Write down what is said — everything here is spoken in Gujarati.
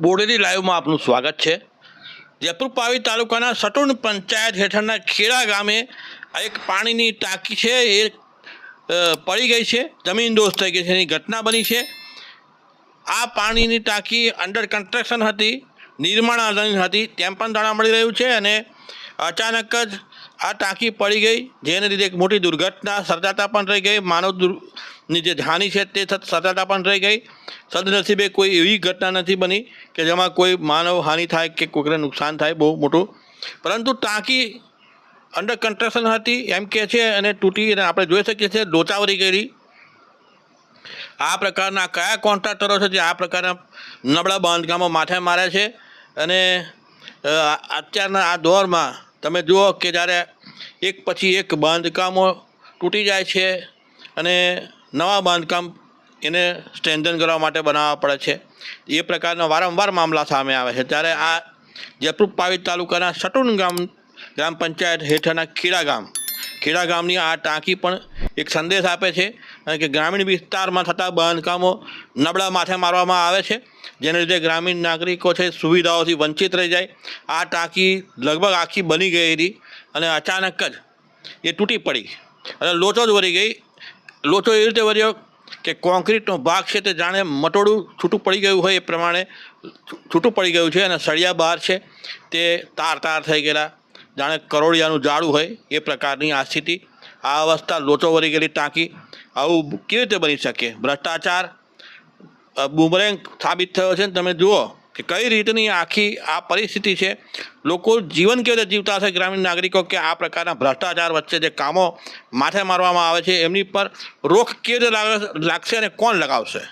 બોડેલી લાઈવમાં આપનું સ્વાગત છે. જયપુર પાવી તાલુકાના સટુણ પંચાયત હેઠળના ખેડા ગામે એક પાણીની ટાંકી છે, એ પડી ગઈ છે, જમીન દોષ થઈ ગઈ છે, એની ઘટના બની છે. આ પાણીની ટાંકી અંડર કન્સ્ટ્રક્શન હતી, નિર્માણાધીન હતી, તેમ પણ જાણવા મળી રહ્યું છે અને અચાનક જ આ ટાંકી પડી ગઈ, જેને લીધે એક મોટી દુર્ઘટના સર્જાતા પણ રહી ગઈ. માનવની જે હાનિ છે તે સર્જાતા પણ રહી ગઈ. સદનસીબે કોઈ એવી ઘટના નથી બની કે જેમાં કોઈ માનવ હાનિ થાય કે કોઈને નુકસાન થાય, બહુ મોટું. પરંતુ ટાંકી અંડર કન્સ્ટ્રક્શન હતી, એમ કે છે અને તૂટી અને આપણે જોઈ શકીએ છીએ લોચાવરી ગયેલી આ પ્રકારના કયા કોન્ટ્રાક્ટરો છે જે આ પ્રકારના નબળા બાંધકામો માથે મારે છે? અને અત્યારના આ દોરમાં તમે જુઓ કે જ્યારે એક પછી એક બાંધકામો તૂટી જાય છે અને નવા બાંધકામ એને સ્ટ્રેન્થન કરવા માટે બનાવવા પડે છે, એ પ્રકારના વારંવાર મામલા સામે આવે છે. ત્યારે આ જયપુર પાવી તાલુકાના સટુન ગામ, ગ્રામ પંચાયત હેઠળના ખેડા ગામ, ખેડા ગામની આ ટાંકી પણ એક સંદેશ આપે છે અને કે ગ્રામીણ વિસ્તારમાં થતા બાંધકામો નબળા માથે મારવામાં આવે છે, જેને લીધે ગ્રામીણ નાગરિકો છે સુવિધાઓથી વંચિત રહી જાય. આ ટાંકી લગભગ આખી બની ગઈ હતી અને અચાનક જ એ તૂટી પડી. અને લોચો જ વરી ગઈ. લોચો એ રીતે વર્યો કે કોન્ક્રીટનો ભાગ છે તે જાણે મટોડું છૂટું પડી ગયું હોય એ પ્રમાણે છૂટું પડી ગયું છે અને સળિયા બહાર છે તે તાર તાર થઈ ગયેલા. જાણે કરોડિયાનું જાડું હોય એ પ્રકારની આ સ્થિતિ આ અવસ્થા લોચો વળી ગયેલી ટાંકી. આવું કેવી રીતે બની શકે? ભ્રષ્ટાચાર બુમરેંગ સાબિત થયો છે ને તમે જુઓ કે કઈ રીતની આખી આ પરિસ્થિતિ છે. લોકો જીવન કેવી રીતે જીવતા હશે ગ્રામીણ નાગરિકો કે આ પ્રકારના ભ્રષ્ટાચાર વચ્ચે જે કામો માથે મારવામાં આવે છે, એમની પર રોક કેવી રીતે લાગશે અને કોણ લગાવશે?